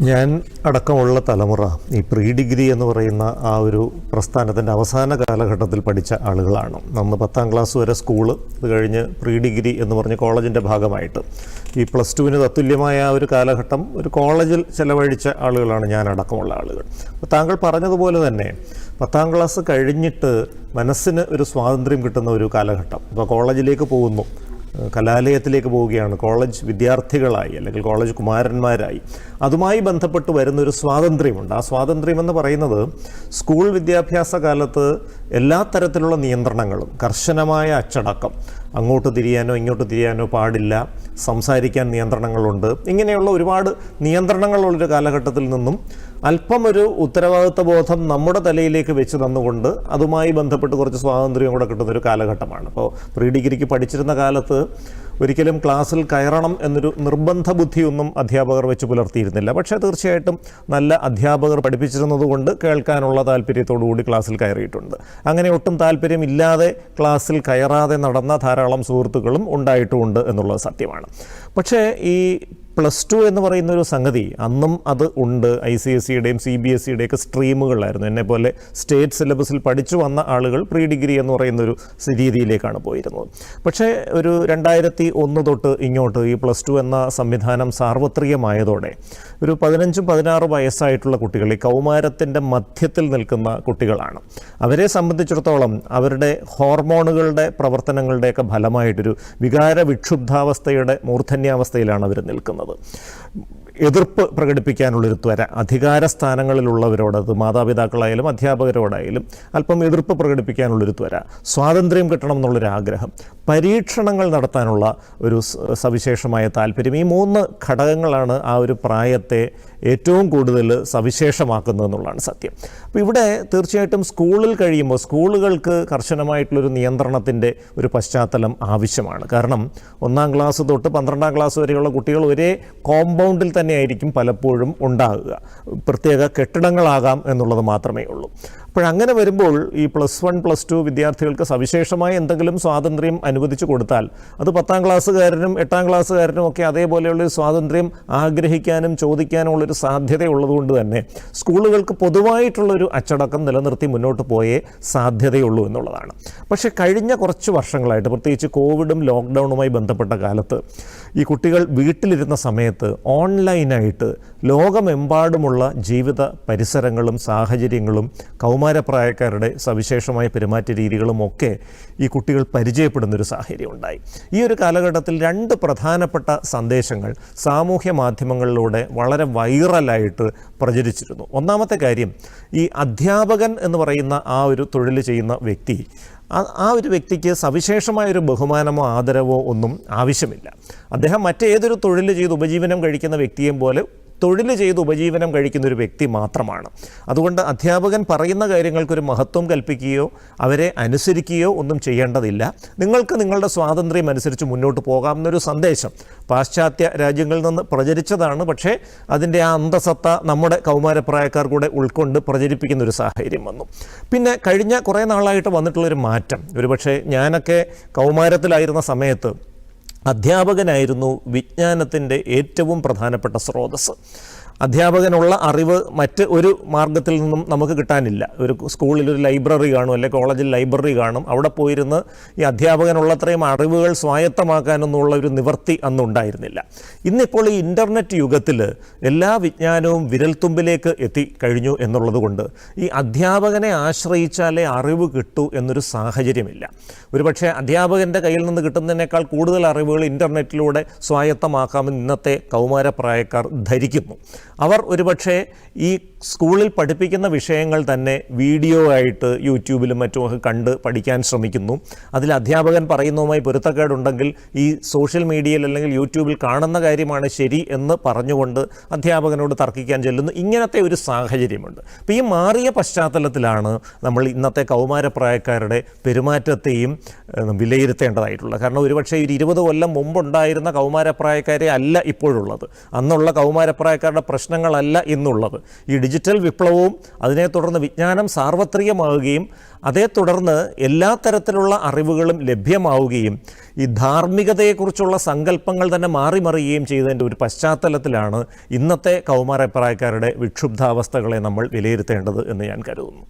ഞാൻ അടക്കമുള്ള തലമുറ ഈ പ്രീ ഡിഗ്രി എന്ന് പറയുന്ന ആ ഒരു പ്രസ്ഥാനത്തിന്റെ അവസാന കാലഘട്ടത്തിൽ പഠിച്ച ആളുകളാണ്. അന്ന് പത്താം ക്ലാസ് വരെ സ്കൂൾ അത് കഴിഞ്ഞ് പ്രീ ഡിഗ്രി എന്ന് പറഞ്ഞ് കോളേജിന്റെ ഭാഗമായിട്ട്. ഈ പ്ലസ് ടുവിന് തത്തുല്യമായ ആ ഒരു കാലഘട്ടം ഒരു കോളേജിൽ ചിലവഴിച്ച ആളുകളാണ് ഞാൻ അടക്കമുള്ള ആളുകൾ. താങ്കൾ പറഞ്ഞതുപോലെ തന്നെ പത്താം ക്ലാസ് കഴിഞ്ഞിട്ട് മനസ്സിന് ഒരു സ്വാതന്ത്ര്യം കിട്ടുന്ന ഒരു കാലഘട്ടം. ഇപ്പോൾ കോളേജിലേക്ക് പോകുന്നു. കലാലയത്തിലേക്ക് പോവുകയാണ് കോളേജ് വിദ്യാർത്ഥികളായി അല്ലെങ്കിൽ കോളേജ് കുമാരന്മാരായി. അതുമായി ബന്ധപ്പെട്ട് വരുന്ന ഒരു സ്വാതന്ത്ര്യമുണ്ട്. ആ സ്വാതന്ത്ര്യം എന്ന് പറയുന്നത് സ്കൂൾ വിദ്യാഭ്യാസ കാലത്ത് എല്ലാ തരത്തിലുള്ള നിയന്ത്രണങ്ങളും കർശനമായ അച്ചടക്കം അങ്ങോട്ട് തിരിയാനോ ഇങ്ങോട്ട് തിരിയാനോ പാടില്ല സംസാരിക്കാൻ നിയന്ത്രണങ്ങളുണ്ട് ഇങ്ങനെയുള്ള ഒരുപാട് നിയന്ത്രണങ്ങളുള്ളൊരു കാലഘട്ടത്തിൽ നിന്നും അല്പം ഒരു ഉത്തരവാദിത്വ ബോധം നമ്മുടെ തലയിലേക്ക് വെച്ച് തന്നുകൊണ്ട് അതുമായി ബന്ധപ്പെട്ട് കുറച്ച് സ്വാതന്ത്ര്യം കൂടെ കിട്ടുന്നൊരു കാലഘട്ടമാണ്. അപ്പോൾ പ്രീ ഡിഗ്രിക്ക് പഠിച്ചിരുന്ന കാലത്ത് ഒരിക്കലും ക്ലാസ്സിൽ കയറണം എന്നൊരു നിർബന്ധ ബുദ്ധിയൊന്നും അധ്യാപകർ വെച്ച് പുലർത്തിയിരുന്നില്ല. പക്ഷേ തീർച്ചയായിട്ടും നല്ല അധ്യാപകർ പഠിപ്പിച്ചിരുന്നതുകൊണ്ട് കേൾക്കാനുള്ള താല്പര്യത്തോടുകൂടി ക്ലാസ്സിൽ കയറിയിട്ടുണ്ട്. അങ്ങനെ ഒട്ടും താല്പര്യമില്ലാതെ ക്ലാസ്സിൽ കയറാതെ നടന്ന ധാരാളം സുഹൃത്തുക്കളും ഉണ്ടായിട്ടുമുണ്ട് എന്നുള്ളത് സത്യമാണ്. പക്ഷേ ഈ പ്ലസ് ടു എന്ന് പറയുന്ന ഒരു സംഗതി അന്നും അത് ഉണ്ട്. ഐ സി എസ് സിയുടെയും സി ബി എസ് സിയുടെയൊക്കെ സ്ട്രീമുകളായിരുന്നു എന്നെ പോലെ സ്റ്റേറ്റ് സിലബസിൽ പഠിച്ചു വന്ന ആളുകൾ പ്രീ ഡിഗ്രി എന്ന് പറയുന്ന ഒരു രീതിയിലേക്കാണ് പോയിരുന്നത്. പക്ഷേ ഒരു രണ്ടായിരത്തി ഒന്ന് തൊട്ട് ഇങ്ങോട്ട് ഈ പ്ലസ് ടു എന്ന സംവിധാനം സാർവത്രികമായതോടെ ഒരു പതിനഞ്ചും പതിനാറ് വയസ്സായിട്ടുള്ള കുട്ടികൾ ഈ കൗമാരത്തിന്റെ മധ്യത്തിൽ നിൽക്കുന്ന കുട്ടികളാണ്. അവരെ സംബന്ധിച്ചിടത്തോളം അവരുടെ ഹോർമോണുകളുടെ പ്രവർത്തനങ്ങളുടെയൊക്കെ ഫലമായിട്ടൊരു വികാര വിക്ഷുബ്ധാവസ്ഥയുടെ മൂർധന്യാവസ്ഥയിലാണ് അവർ നിൽക്കുന്നത്. എതിർപ്പ് പ്രകടിപ്പിക്കാനുള്ളൊരു ത്വര അധികാര സ്ഥാനങ്ങളിലുള്ളവരോട് അത് മാതാപിതാക്കളായാലും അധ്യാപകരോടായാലും അല്പം എതിർപ്പ് പ്രകടിപ്പിക്കാനുള്ളൊരു ത്വര സ്വാതന്ത്ര്യം കിട്ടണം എന്നുള്ളൊരു ആഗ്രഹം പരീക്ഷണങ്ങൾ നടത്താനുള്ള ഒരു സവിശേഷമായ താല്പര്യം. ഈ മൂന്ന് ഘടകങ്ങളാണ് ആ ഒരു പ്രായത്തെ ഏറ്റവും കൂടുതൽ സവിശേഷമാക്കുന്നതെന്നുള്ളതാണ് സത്യം. അപ്പോൾ ഇവിടെ തീർച്ചയായിട്ടും സ്കൂളിൽ കഴിയുമ്പോൾ സ്കൂളുകൾക്ക് കർശനമായിട്ടുള്ളൊരു നിയന്ത്രണത്തിന്റെ ഒരു പശ്ചാത്തലം ആവശ്യമാണ്. കാരണം ഒന്നാം ക്ലാസ് തൊട്ട് പന്ത്രണ്ടാം ക്ലാസ് വരെയുള്ള കുട്ടികൾ ഒരേ കോമ്പൗണ്ടിൽ തന്നെയായിരിക്കും പലപ്പോഴും ഉണ്ടാകുക. പ്രത്യേക കെട്ടിടങ്ങളാകാം എന്നുള്ളത് മാത്രമേ ഉള്ളൂ. അപ്പോഴങ്ങനെ വരുമ്പോൾ ഈ പ്ലസ് വൺ പ്ലസ് ടു വിദ്യാർത്ഥികൾക്ക് സവിശേഷമായ എന്തെങ്കിലും സ്വാതന്ത്ര്യം അനുവദിച്ചു കൊടുത്താൽ അത് പത്താം ക്ലാസ്സുകാരനും എട്ടാം ക്ലാസ്സുകാരനും ഒക്കെ അതേപോലെയുള്ളൊരു സ്വാതന്ത്ര്യം ആഗ്രഹിക്കാനും ചോദിക്കാനും ഉള്ളൊരു സാധ്യതയുള്ളതുകൊണ്ട് തന്നെ സ്കൂളുകൾക്ക് പൊതുവായിട്ടുള്ളൊരു അച്ചടക്കം നിലനിർത്തി മുന്നോട്ട് പോയേ സാധ്യതയുള്ളൂ എന്നുള്ളതാണ്. പക്ഷേ കഴിഞ്ഞ കുറച്ച് വർഷങ്ങളായിട്ട് പ്രത്യേകിച്ച് കോവിഡും ലോക്ക്ഡൗണുമായി ബന്ധപ്പെട്ട കാലത്ത് ഈ കുട്ടികൾ വീട്ടിലിരുന്ന സമയത്ത് ഓൺലൈനായിട്ട് ലോകമെമ്പാടുമുള്ള ജീവിത പരിസരങ്ങളും സാഹചര്യങ്ങളും കൗമാരപ്രായക്കാരുടെ സവിശേഷമായ പെരുമാറ്റ രീതികളും ഒക്കെ ഈ കുട്ടികൾ പരിചയപ്പെടുന്നൊരു സാഹചര്യം ഉണ്ടായി ഈ ഒരു കാലഘട്ടത്തിൽ രണ്ട് പ്രധാനപ്പെട്ട സന്ദേശങ്ങൾ സാമൂഹ്യ മാധ്യമങ്ങളിലൂടെ വളരെ വൈറലായിട്ട് പ്രചരിച്ചിരുന്നു. ഒന്നാമത്തെ കാര്യം ഈ അധ്യാപകൻ എന്ന് പറയുന്ന ആ ഒരു തൊഴിൽ ചെയ്യുന്ന വ്യക്തി ആ- ഒരു വ്യക്തിക്ക് സവിശേഷമായ ഒരു ബഹുമാനമോ ആദരവോ ഒന്നും ആവശ്യമില്ല. അദ്ദേഹം മറ്റേതൊരു തൊഴിൽ ചെയ്ത് ഉപജീവനം കഴിക്കുന്ന വ്യക്തിയെയും പോലെ തൊഴിൽ ചെയ്ത് ഉപജീവനം കഴിക്കുന്ന ഒരു വ്യക്തി മാത്രമാണ്. അതുകൊണ്ട് അധ്യാപകൻ പറയുന്ന കാര്യങ്ങൾക്കൊരു മഹത്വം കൽപ്പിക്കുകയോ അവരെ അനുസരിക്കുകയോ ഒന്നും ചെയ്യേണ്ടതില്ല. നിങ്ങൾക്ക് നിങ്ങളുടെ സ്വാതന്ത്ര്യം അനുസരിച്ച് മുന്നോട്ട് പോകാം എന്നൊരു സന്ദേശം പാശ്ചാത്യ രാജ്യങ്ങളിൽ നിന്ന് പ്രചരിച്ചതാണ്. പക്ഷേ അതിന്റെ ആ അന്തസത്ത നമ്മുടെ കൗമാരപ്രായക്കാർ കൂടെ ഉൾക്കൊണ്ട് പ്രചരിപ്പിക്കുന്ന ഒരു സാഹചര്യം വന്നു. പിന്നെ കഴിഞ്ഞ കുറേ നാളായിട്ട് വന്നിട്ടുള്ളൊരു മാറ്റം. ഒരുപക്ഷെ ഞാനൊക്കെ കൗമാരത്തിലായിരുന്ന സമയത്ത് അധ്യാപകനായിരുന്നു വിജ്ഞാനത്തിന്റെ ഏറ്റവും പ്രധാനപ്പെട്ട സ്രോതസ്സ്. അധ്യാപകനുള്ള അറിവ് മറ്റ് ഒരു മാർഗത്തിൽ നിന്നും നമുക്ക് കിട്ടാനില്ല. ഒരു സ്കൂളിൽ ഒരു ലൈബ്രറി കാണും അല്ലെങ്കിൽ കോളേജിൽ ലൈബ്രറി കാണും. അവിടെ പോയിരുന്ന് ഈ അധ്യാപകനുള്ളത്രയും അറിവുകൾ സ്വായത്തമാക്കാനൊന്നുള്ള ഒരു നിവർത്തി അന്നുണ്ടായിരുന്നില്ല ഇന്നിപ്പോൾ ഈ ഇന്റർനെറ്റ് യുഗത്തിൽ എല്ലാ വിജ്ഞാനവും വിരൽത്തുമ്പിലേക്ക് എത്തിക്കഴിഞ്ഞു എന്നുള്ളത് കൊണ്ട് ഈ അധ്യാപകനെ ആശ്രയിച്ചാലേ അറിവ് കിട്ടൂ എന്നൊരു സാഹചര്യമില്ല. ഒരുപക്ഷെ അധ്യാപകന്റെ കയ്യിൽ നിന്ന് കിട്ടുന്നതിനേക്കാൾ കൂടുതൽ അറിവുകൾ ഇന്റർനെറ്റിലൂടെ സ്വായത്തമാക്കാമെന്ന് ഇന്നത്തെ കൗമാരപ്രായക്കാർ ധരിക്കുന്നു. അവർ ഒരുപക്ഷെ ഈ സ്കൂളിൽ പഠിപ്പിക്കുന്ന വിഷയങ്ങൾ തന്നെ വീഡിയോ ആയിട്ട് യൂട്യൂബിലും മറ്റുമൊക്കെ കണ്ട് പഠിക്കാൻ ശ്രമിക്കുന്നു. അതിൽ അധ്യാപകൻ പറയുന്നതുമായി പൊരുത്തക്കേടുണ്ടെങ്കിൽ ഈ സോഷ്യൽ മീഡിയയിൽ അല്ലെങ്കിൽ യൂട്യൂബിൽ കാണുന്ന കാര്യമാണ് ശരി എന്ന് പറഞ്ഞുകൊണ്ട് അധ്യാപകനോട് തർക്കിക്കാൻ ചെല്ലുന്നു. ഇങ്ങനത്തെ ഒരു സാഹചര്യമുണ്ട്. അപ്പോൾ ഈ മാറിയ പശ്ചാത്തലത്തിലാണ് നമ്മൾ ഇന്നത്തെ കൗമാരപ്രായക്കാരുടെ പെരുമാറ്റത്തെയും വിലയിരുത്തേണ്ടതായിട്ടുള്ളത്. കാരണം ഒരുപക്ഷെ ഒരു ഇരുപത് കൊല്ലം മുമ്പുണ്ടായിരുന്ന കൗമാരപ്രായക്കാരെ അല്ല ഇപ്പോഴുള്ളത്. അന്നുള്ള കൗമാരപ്രായക്കാരുടെ പ്രശ്നങ്ങളല്ല ഇന്നുള്ളത്. ഈ ഡിജിറ്റൽ വിപ്ലവവും അതിനെ തുടർന്ന് വിജ്ഞാനം സാർവത്രികമാവുകയും അതേ തുടർന്ന് എല്ലാ തരത്തിലുള്ള അറിവുകളും ലഭ്യമാവുകയും ഈ ധാർമ്മികതയെക്കുറിച്ചുള്ള സങ്കല്പങ്ങൾ തന്നെ മാറിമറിയുകയും ചെയ്തതിന്റെ ഒരു പശ്ചാത്തലത്തിലാണ് ഇന്നത്തെ കൗമാരപ്രായക്കാരുടെ വിക്ഷുബ്ധാവസ്ഥകളെ നമ്മൾ വിലയിരുത്തേണ്ടത് എന്ന് ഞാൻ കരുതുന്നു.